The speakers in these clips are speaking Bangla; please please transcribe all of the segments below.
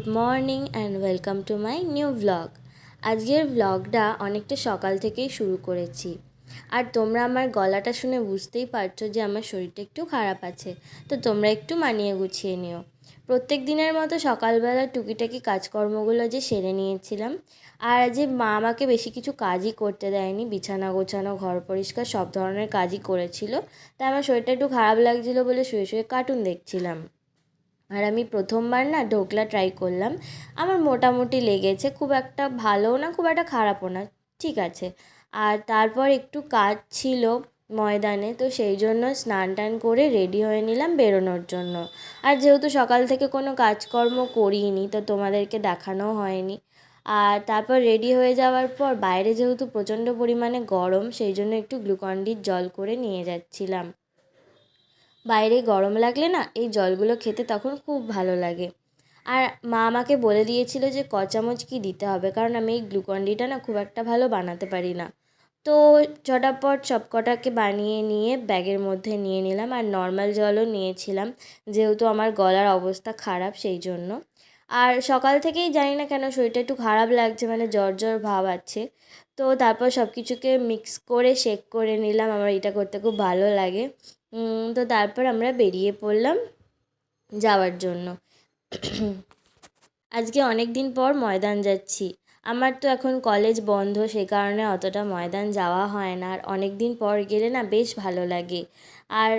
Good morning and welcome to my new vlog আজকের ভ্লগটা অনেকটা সকাল থেকেই শুরু করেছি। আর তোমরা আমার গলাটা শুনে বুঝতেই পারছ যে আমার শরীরটা একটু খারাপ আছে, তো তোমরা একটু মানিয়ে গুছিয়ে নিও। প্রত্যেক দিনের মতো সকালবেলা টুকিটাকি কাজকর্মগুলো যে সেরে নিয়েছিলাম, আর যে মা আমাকে বেশি কিছু কাজই করতে দেয়নি, বিছানা গোছানো, ঘর পরিষ্কার, সব ধরনের কাজই করেছিল, তাই আমার শরীরটা একটু খারাপ লাগছিল বলে শুয়ে শুয়ে কার্টুন দেখছিলাম। আর আমি প্রথমবার না ঢোকলা ট্রাই করলাম। আমার মোটামুটি লেগেছে, খুব একটা ভালোও না, খুব একটা খারাপও না, ঠিক আছে। আর তারপর একটু কাজ ছিল ময়দানে, তো সেই জন্য স্নান টান করে রেডি হয়ে নিলাম বেরোনোর জন্য। আর যেহেতু সকাল থেকে কোনো কাজকর্ম করিনি, তো তোমাদেরকে দেখানো হয়নি। আর তারপর রেডি হয়ে যাওয়ার পর বাইরে যেহেতু প্রচণ্ড পরিমাণে গরম, সেই জন্য একটু গ্লুকন্ডির জল করে নিয়ে যাচ্ছিলাম। বাইরে গরম লাগলে না এই জলগুলো খেতে তখন খুব ভালো লাগে। আর মা আমাকে বলে দিয়েছিল যে ক চামচ কী দিতে হবে, কারণ আমি এই গ্লুকন্ডিটা না খুব একটা ভালো বানাতে পারি না। তো চটাপট সব কটাকে বানিয়ে নিয়ে ব্যাগের মধ্যে নিয়ে নিলাম আর নর্মাল জলও নিয়েছিলাম, যেহেতু আমার গলার অবস্থা খারাপ সেই জন্য। আর সকাল থেকেই জানি না কেন শরীরটা একটু খারাপ লাগছে মানে জ্বর জ্বর ভাব আছে। তো তারপর সব কিছুকে মিক্স করে শেক করে নিলাম, আমার এটা করতে খুব ভালো লাগে। তো তারপর আমরা বেরিয়ে পড়লাম যাওয়ার জন্য। আজকে অনেক দিন পর ময়দান যাচ্ছি। আমার তো এখন কলেজ বন্ধ, সে কারণে অতটা ময়দান যাওয়া হয় না। আর অনেক দিন পর গেলে না বেশ ভালো লাগে। আর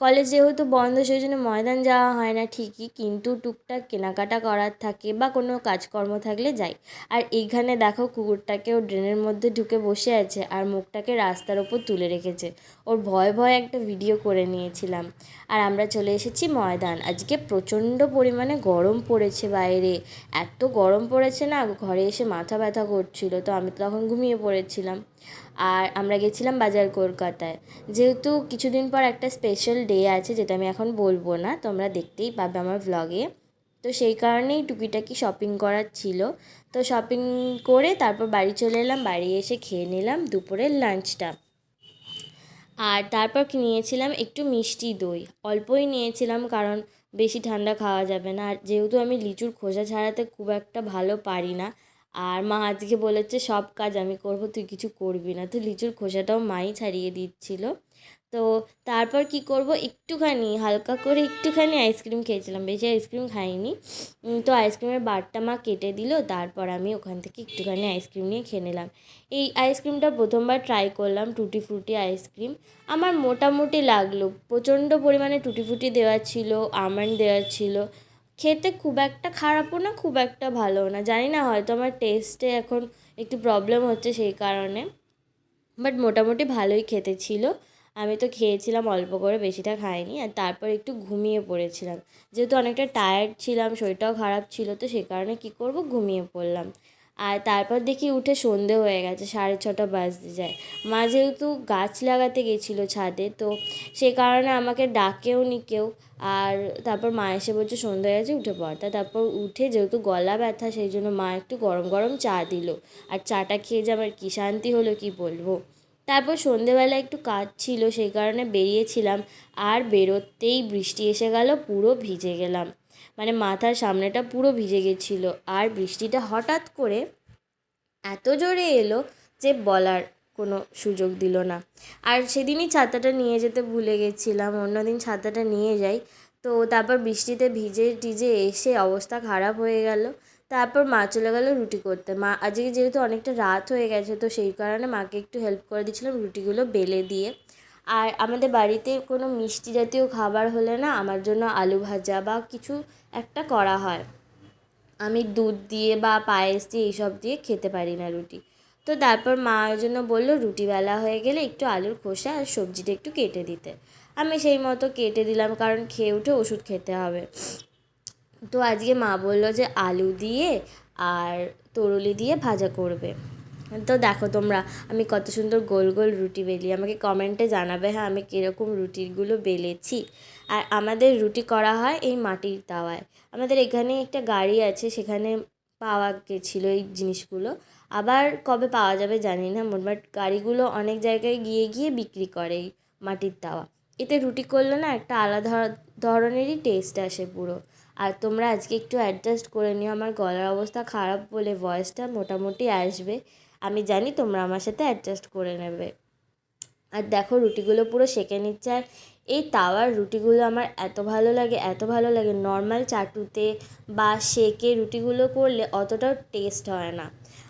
কলেজ যেহেতু বন্ধ সেই জন্য ময়দান যাওয়া হয় না ঠিকই, কিন্তু টুকটাক কেনাকাটা করার থাকে বা কোনো কাজকর্ম থাকলে যাই। আর এইখানে দেখো কুকুরটাকেও ড্রেনের মধ্যে ঢুকে বসে আছে আর মুখটাকে রাস্তার ওপর তুলে রেখেছে। ওর ভয় ভয় একটা ভিডিও করে নিয়েছিলাম। আর আমরা চলে এসেছি ময়দান। আজকে প্রচণ্ড পরিমাণে গরম পড়েছে বাইরে। এত গরম পড়েছে না, ঘরে এসে মাথা ব্যথা করছিল, তো আমি তো তখন ঘুমিয়ে পড়েছিলাম। আর আমরা গেছিলাম বাজার কলকাতায়। যেহেতু কিছুদিন পর একটা স্পেশাল ডে আছে যেটা আমি এখন বলব না, তোমরা দেখতেই পাবে আমার ভ্লগে তো সেই কারণেই টুকিটাকি শপিং করার ছিল। তো শপিং করে তারপর বাড়ি চলে এলাম, বাড়ি এসে খেয়ে নিলাম দুপুরের লাঞ্চটা আর তারপর নিয়েছিলাম? একটু মিষ্টি দই। অল্পই নিয়েছিলাম কারণ বেশি ঠান্ডা খাওয়া যাবে না। আর যেহেতু আমি লিচুর খোসা ছাড়াতে খুব একটা ভালো পারি না, আর মা আজকে বলেছে, সব কাজ আমি করব, তুই কিছু করবি না। তো লিচুর খোসাটাও মাই ছাড়িয়ে দিচ্ছিল। তো তারপর কি করব? একটুখানি, হালকা করে একটুখানি আইসক্রিম খেয়েছিলাম। বেশি আইসক্রিম খাইনি। তো আইসক্রিমের বারটা মা কেটে দিল। তারপর আমি ওখান থেকে একটুখানি আইসক্রিম নিয়ে খেয়ে নিলাম। এই আইসক্রিমটা প্রথমবার ট্রাই করলাম টুটি ফ্রুটি আইসক্রিম আমার মোটামুটি লাগল। প্রচণ্ড পরিমাণে টুটি ফুটি দেওয়া ছিল আমন্ড দেওয়া ছিল। খেতে খুব একটা খারাপও না, খুব একটা ভালোও না। জানি না, হয়তো আমার টেস্টে এখন একটু প্রবলেম হচ্ছে সেই কারণে। বাট মোটামুটি ভালোই খেতে ছিল। আমি তো খেয়েছিলাম অল্প করে, বেশিটা খাইনি, আর তারপর একটু ঘুমিয়ে পড়েছিলাম। যেহেতু অনেকটা টায়ার্ড ছিলাম, শরীরটাও খারাপ ছিল, তো সে কারণে কী করব? ঘুমিয়ে পড়লাম। আর তারপর দেখি উঠে সন্ধে হয়ে গেছে, সাড়ে ছটা বাজতে যায়। মা যেহেতু গাছ লাগাতে গেছিল ছাদে, তো সে কারণে আমাকে ডাকেও নি কেউ। আর তারপর মা এসে বলছে, সন্ধে হয়ে গেছে, উঠে পড়। তা তারপর উঠে যেহেতু গলা ব্যথা, সেই জন্য মা একটু গরম গরম চা দিল। আর চাটা খেয়ে যে আমার কী শান্তি হলো, কী বলব? তারপর সন্ধেবেলা একটু কাজ ছিল, সেই কারণে বেরিয়েছিলাম। আর বেরোতেই বৃষ্টি এসে গেল, পুরো ভিজে গেলাম। মানে মাথার সামনেটা পুরো ভিজে গেছিল। আর বৃষ্টিটা হঠাৎ করে এত জোরে এলো যে বলার কোনো সুযোগ দিল না। আর সেদিনই ছাতাটা নিয়ে যেতে ভুলে গেছিলাম অন্যদিন ছাতাটা নিয়ে যাই। তো তারপর বৃষ্টিতে ভিজে টিজে এসে অবস্থা খারাপ হয়ে গেল। তারপর মা চলে গেলো রুটি করতে। মা আজকে যেহেতু অনেকটা রাত হয়ে গেছে, তো সেই কারণে মাকে একটু হেল্প করে দিয়েছিলাম রুটিগুলো বেলে দিয়ে। আর আমাদের বাড়িতে কোনো মিষ্টি জাতীয় খাবার হলে না আমার জন্য আলু ভাজা বা কিছু একটা করা হয়। আমি দুধ দিয়ে বা পায়েস দিয়ে এইসব দিয়ে খেতে পারি না রুটি। তো তারপর মা ওই জন্য বলল রুটি বেলা হয়ে গেলে একটু আলুর খোসা আর সবজিটা একটু কেটে দিতে। আমি সেই মতো কেটে দিলাম, কারণ খেয়ে উঠে ওষুধ খেতে হবে। তো আজকে মা বলল যে আলু দিয়ে আর তরুলি দিয়ে ভাজা করবে। তো দেখো তোমরা, আমি কত সুন্দর গোল গোল রুটি বেলি। আমাকে কমেন্টে জানাবে হ্যাঁ আমি কীরকম রুটিগুলো বেলেছি। আর আমাদের রুটি করা হয় এই মাটির তাওয়ায়। আমাদের এখানে একটা গাড়ি আছে, সেখানে পাওয়া গেছিল এই জিনিসগুলো। আবার কবে পাওয়া যাবে জানি না মোটমাট গাড়িগুলো অনেক জায়গায় গিয়ে গিয়ে বিক্রি করে এই মাটির তাওয়া। এতে রুটি করলে না একটা আলাদা ধরনেরই টেস্ট আসে পুরো। আর তোমরা আজকে একটু অ্যাডজাস্ট করে নিও, আমার গলার অবস্থা খারাপ বলে ভয়েসটা মোটামুটি আসবে। আমি জানি তোমরা আমার সাথে অ্যাডজাস্ট করে নেবে। আর দেখো, রুটিগুলো পুরো সেঁকে নিচ্ছে। আর এই তাওয়ার রুটিগুলো আমার এত ভালো লাগে, এত ভালো লাগে। নর্মাল চাটুতে বা সেকে রুটিগুলো করলে অতটাও টেস্ট হয় না।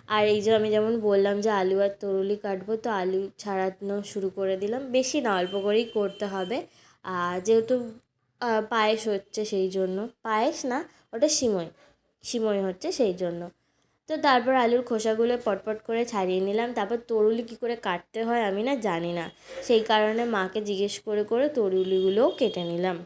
আর এই যে আমি যেমন বললাম যে আলু আর তরুলি কাটবো, তো আলু ছাড়ানো শুরু করে দিলাম। বেশি না, অল্প করেই করতে হবে। আর যেহেতু পায়েস হচ্ছে সেই জন্য। পায়েস না, ওটা সিমই। সিমই হচ্ছে সেই জন্য। তো তারপর আলুর খোসাগুলো পটপট করে ছাড়িয়ে নিলাম। তারপর তরুলি কী করে কাটতে হয় আমি না জানি না। সেই কারণে মাকে জিজ্ঞেস করে করে তরুলিগুলোও কেটে নিলাম।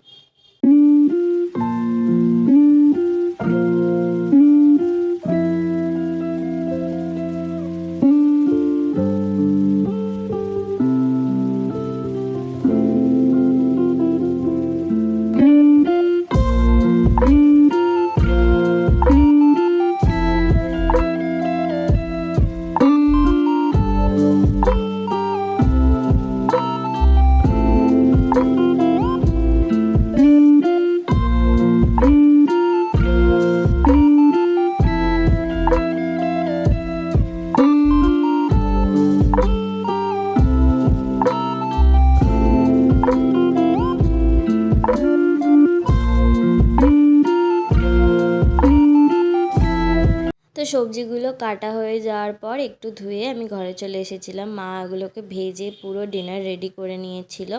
সবজিগুলো কাটা হয়ে যাওয়ার পর একটু ধুয়ে আমি ঘরে চলে এসেছিলাম। মা এগুলোকে ভেজে পুরো ডিনার রেডি করে নিয়েছিল।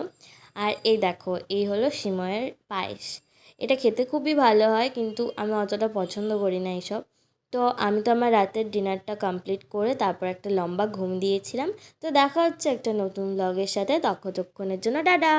আর এই দেখো, এই হলো সিময়ের পায়েস। এটা খেতে খুবই ভালো হয়, কিন্তু আমি অতটা পছন্দ করি না এইসব। তো আমি তো আমার রাতের ডিনারটা কমপ্লিট করে তারপর একটা লম্বা ঘুম দিয়েছিলাম। তো দেখা হচ্ছে একটা নতুন ব্লগের সাথে। ততক্ষণের জন্য টাটা!